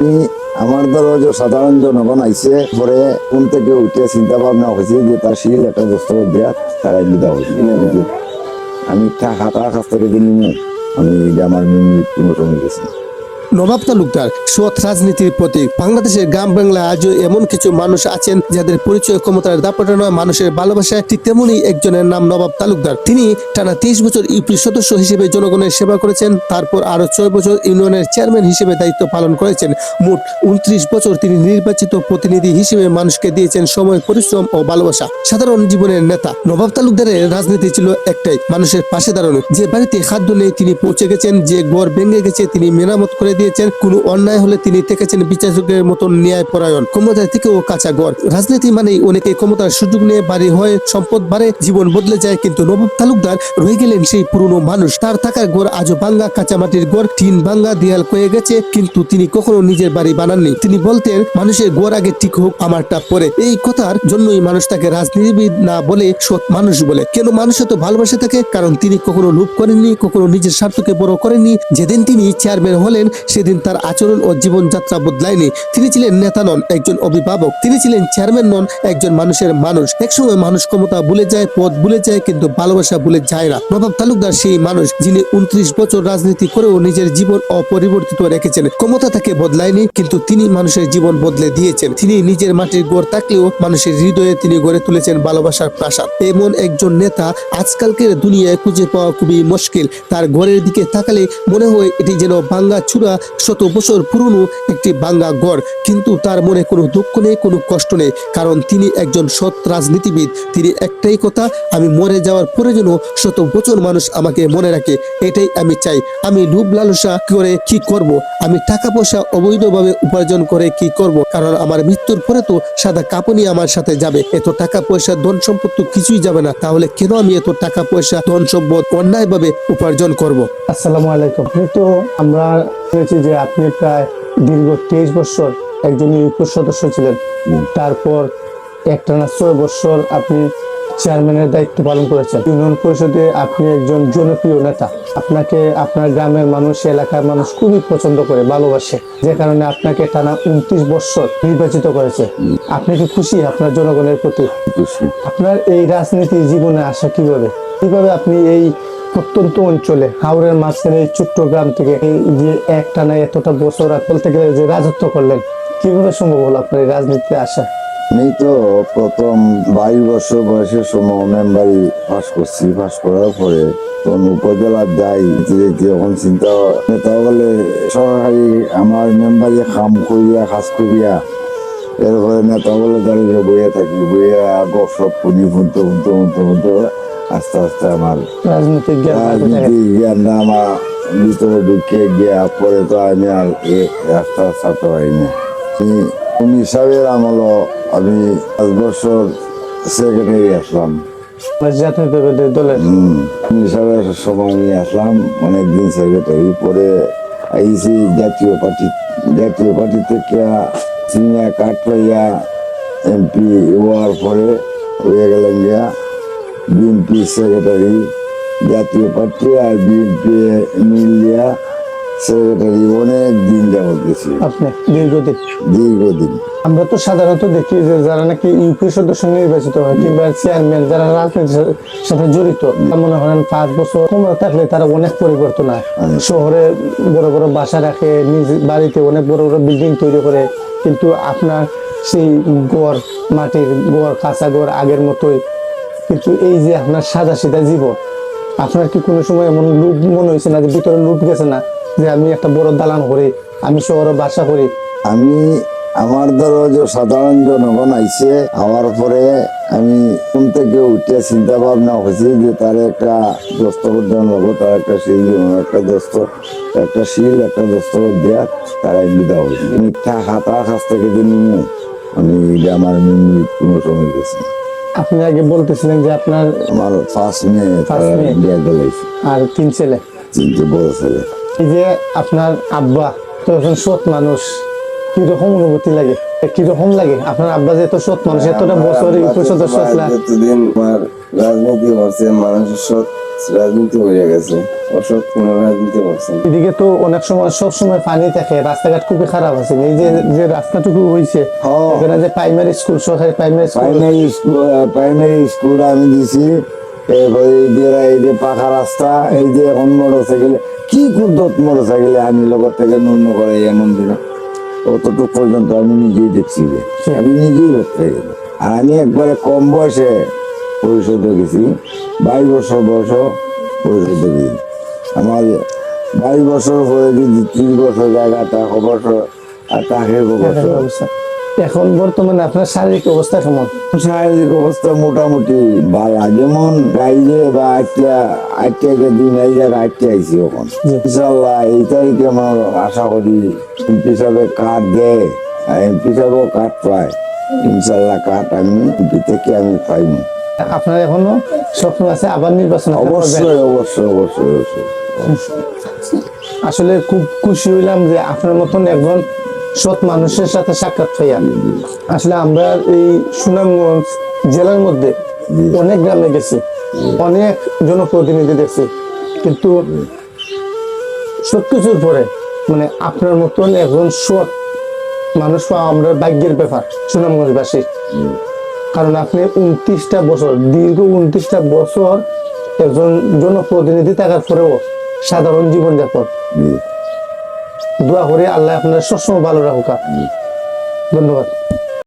আমি আমার ধরো যে সাধারণ জনগণ আইসে পরে কোন থেকে উঠে, চিন্তা ভাবনা হয়েছে যে তার শিল একটা বস্তু দেওয়া তারাই বিদা হয়েছে আমি টাকা কাছ থেকে দিন আমি আমার কোনো সময় গেছি নবাব তালুকদার সৎ রাজনীতির প্রতীক। বাংলাদেশের গ্রাম বাংলায় আজও এমন কিছু মানুষ আছেন যাদের পরিচয় ক্ষমতার দাপটে নয়, মানুষের ভালোবাসায় ঠিক তেমনই একজনের নাম নবাব তালুকদার। তিনি টানা তেইশ বছর ইউপি সদস্য হিসেবে জনগণের সেবা করেছেন, তারপর আরও ছয় বছর ইউনিয়নের চেয়ারম্যান হিসেবে দায়িত্ব পালন করেছেন। মোট উনত্রিশ বছর তিনি নির্বাচিত প্রতিনিধি হিসেবে মানুষকে দিয়েছেন সময়, পরিশ্রম ও ভালোবাসা। সাধারণ জীবনের নেতা। নবাব তালুকদারের রাজনীতি ছিল একটাই, মানুষের পাশে দাঁড়ানো। যে বাড়িতে খাদ্য নেই, তিনি পৌঁছে গেছেন। যে ঘর ভেঙে গেছে, তিনি মেরামত করে দিয়েছেন, কোনো অন্যায় হলে তিনি থেকেছেন বিচারকের মতন ন্যায় পরায়ণ ক্ষমতার থেকেও কাঁচা গড় রাজনীতি মানেই অনেকে ক্ষমতার সুযোগ নিয়ে বাড়ি হয়ে সম্পদ বাড়ে, জীবন বদলে যায়, কিন্তু নবাব তালুকদার রয়ে গেলেন সেই পুরনো মানুষ। তার থাকার গড় আজও ভাঙ্গা কাঁচা মাটির গড় টিন ভাঙ্গা দেয়াল কয়ে গেছে, কিন্তু তিনি কখনো নিজের বাড়ি বানাননি। তিনি বলতেন, মানুষের গড় আগে ঠিক হোক, আমারটা পরে। এই কথার জন্যই মানুষ তাকে রাজনীতিবিদ না বলে সৎ মানুষ বলে। কেন মানুষ এত ভালোবাসে থাকে কারণ তিনি কখনো লোভ করেননি, কখনো নিজের স্বার্থকে বড় করেননি। যেদিন তিনি চেয়ারম্যান হলেন সেদিন তার আচরণ ও জীবনযাত্রা বদলায়নি। তিনি ছিলেন নেতা নন, একজন অভিভাবক। তিনি ছিলেন চেয়ারম্যান নন, একজন মানুষের মানুষ। একসময় মানুষ ক্ষমতা ভুলে যায় পদ ভুলে যায়, কিন্তু ভালোবাসা ভুলে যায় না। নবাব তালুকদার সেই মানুষ যিনি উনত্রিশ বছর রাজনীতি করেও নিজের জীবন অপরিবর্তিত রেখেছেন। ক্ষমতা তাকে বদলায়নি, কিন্তু তিনি মানুষের জীবন বদলে দিয়েছেন। তিনি নিজের মাটির গড় থাকলেও মানুষের হৃদয়ে তিনি গড়ে তুলেছেন ভালোবাসার প্রাসাদ। এমন একজন নেতা আজকালকের দুনিয়ায় খুঁজে পাওয়া খুবই মুশকিল। তার ঘরের দিকে তাকালে মনে হয় এটি যেন ভাঙ্গা চূড়া শত বছর পুরনো একটি ভাঙ্গা গড় কিন্তু তার মনে কোনো দুঃখ নেই, কোনো কষ্ট নেই, কারণ তিনি একজন সৎ রাজনীতিবিদ। তিনি একটাই কথা, আমি মরে যাওয়ার পরে যেন শত বছর মানুষ আমাকে মনে রাখে, এটাই আমি চাই। আমি লোভ লালসা করে কি করব? আমি টাকা পয়সা অবৈধভাবে উপার্জন করে কি করব? কারণ আমার মৃত্যুর পরে তো সাদা কাপড়ই আমার সাথে যাবে। এত টাকা পয়সা ধন সম্পদ তো কিছুই যাবে না। তাহলে কেন আমি এত টাকা পয়সা ধন সম্পদ অন্যায়ভাবে উপার্জন করব? আসসালামু আলাইকুম। তো আমরা শুনেছি যে আপনি প্রায় দীর্ঘ তেইশ বছর একজন ইউকোর সদস্য ছিলেন। তারপর একটানা ছয় বছর আপনি চেয়ারম্যানের দায়িত্ব পালন করেছেন। ইউনিয়ন পরিষদে আপনি একজন জনপ্রিয় নেতা। আপনাকে আপনার গ্রামের মানুষ এলাকার মানুষ খুবই পছন্দ করে ভালোবাসে। যে কারণে আপনাকে টানা উনত্রিশ বছর নির্বাচিত করেছে। আপনি কি খুশি আপনার জনগণের প্রতি? আপনার এই রাজনীতি জীবনে আসা কীভাবে? কীভাবে আপনি এই প্রত্যন্ত অঞ্চলে হাওড়ের মাঝখানে এই ছোট্ট গ্রাম থেকে এই যে একটানা এতটা বছর বলতে গেলে যে রাজত্ব করলেন কীভাবে সম্ভব হলো আপনার এই রাজনীতিতে আসা? আমি তো প্রথম বাইশ বছর বয়সের সময় মেম্বারি পাস করছি। পাস করার পরে তখন উপজেলার যাই যেতে এখন চিন্তা নেতা বলে সরকারি আমার মেম্বারি কাম করিয়া কাজ করিয়া এরপরে নেতা বলে দাঁড়িয়ে বইয়া থাকি বইয়া গপ সপ শুনি ফুনতে ফুনতে ফুনতে ফুনতে আস্তে আস্তে আমার রাজনৈতিক জ্ঞানটা আমার ভিতরে ঢুকে গিয়া পরে তো আমি আর এ রাস্তা ছাড়তে পারিনি। উনি সাহেবের আমল আমি পাঁচ বছর সেক্রেটারি আসলাম। দলের উনি সাহেবের সময় আমি আসলাম অনেকদিন সেক্রেটারি পরে আইসি জাতীয় পার্টি জাতীয় পার্টি থেকে সিনিয়র কার্ড পাইয়া এমপি হওয়ার পরে হয়ে গেলেন গিয়া বিএনপি সেক্রেটারি জাতীয় পার্টি আর বিএনপি মিলিয়া অনেক দিন যাবত গেছি। আপনি দীর্ঘদিন। দীর্ঘদিন। আমরা তো সাধারণত দেখি যে যারা নাকি ইউপি সদস্য নির্বাচিত হয় কিংবা চেয়ারম্যান যারা রাজনীতির সাথে জড়িত মনে করেন পাঁচ বছর থাকলে তারা অনেক পরিবর্তন হয় শহরে বড় বড় বাসা রাখে নিজ বাড়িতে অনেক বড় বড় বিল্ডিং তৈরি করে কিন্তু আপনার সেই গড় মাটির গড় কাঁচা গড় আগের মতোই। কিন্তু এই যে আপনার সাদা সিধা জীবন আপনার কি কোনো সময় এমন লুট মনে হয়েছে না যে ভিতরে লুট গেছে না? যে আমি একটা বড় দালান করি আমি শহরে বাসা করি। আমি আমার ধরো যে সাধারণ জনগণ আইসে হওয়ার পরে আমি কোন থেকে উঠে চিন্তা ভাবনা হয়েছে যে তার একটা দস্তর দেওয়া তার একটা শিল একটা দস্তর একটা শিল একটা দস্তর দেয়া তারা বিদা হয়েছে মিথ্যা হাতার কাছ থেকে যে নিমু আমি এটা আমার কোনো সময় গেছি আপনি আগে বলতেছিলেন যে আপনার আমার ফার্স্ট মেয়ে আর তিন ছেলে? তিনটে বড় ছেলে। এই যে আপনার আব্বা তো একজন সৎ মানুষ কীরকম অনুভূতি লাগে? কীরকম লাগে? আপনার আব্বা যে এত সৎ মানুষ এতটা বছর আসলে আমার রাজনীতি মানুষের সৎ রাজনীতি হয়ে গেছে অসৎ কোনো রাজনীতি এদিকে তো অনেক সময় সব সময় পানি থাকে রাস্তাঘাট খুবই খারাপ আছে। এই যে যে রাস্তাটুকু হয়েছে হ্যাঁ। এখানে যে প্রাইমারি স্কুল সরকারি primary school primary school primary school আমি দিছি এই যে এই যে পাকা রাস্তা, এই যে এখন মোটর সাইকেল কি কুদ্দত মোটর সাইকেলে আমি লগত থেকে নুন করে এমন দিন অতটুকু পর্যন্ত আমি নিজেই দেখছি। আমি নিজেই গেছি আর আমি একবারে কম বয়সে পরিশোধে গেছি, বাইশ বছর বয়স পরিশোধে গেছি। আমার বাইশ বছর পরে যদি ত্রিশ বছর জায়গাটা বছর, আর তাকে বছর। এখন বর্তমানে আপনার শারীরিক অবস্থা কেমন? শারীরিক অবস্থা মোটামুটি ভালো। যেমন গাইলে বা আটটা আটটা দিন এই জায়গায় আটটা আইসি এখন। ইনশাল্লাহ এই তারিখে আমার আশা করি এমপি কার্ড দেয় এমপি সাহেবও কার্ড পায়। ইনশাল্লাহ কার্ড আমি এমপি থেকে আমি পাইনি আপনার এখনও স্বপ্ন আছে আবার নির্বাচন অবশ্যই অবশ্যই অবশ্যই অবশ্যই। আসলে খুব খুশি হইলাম যে আপনার মতন একজন সৎ মানুষের সাথে সাক্ষাৎ হইয়া। আসলে আমরা এই সুনামগঞ্জ জেলার মধ্যে অনেক গ্রামে গেছি, অনেক জনপ্রতিনিধি দেখছি। কিন্তু সবকিছুর পরে মানে আপনার মতন একজন সৎ মানুষ পাওয়া আমরা ভাগ্যের ব্যাপার সুনামগঞ্জবাসী। কারণ আপনি উনত্রিশটা বছর, দীর্ঘ উনত্রিশটা বছর একজন জনপ্রতিনিধি থাকার পরেও সাধারণ জীবনযাপন। দোয়া করে আল্লাহ আপনার সবসময় ভালো রাখুক। ধন্যবাদ।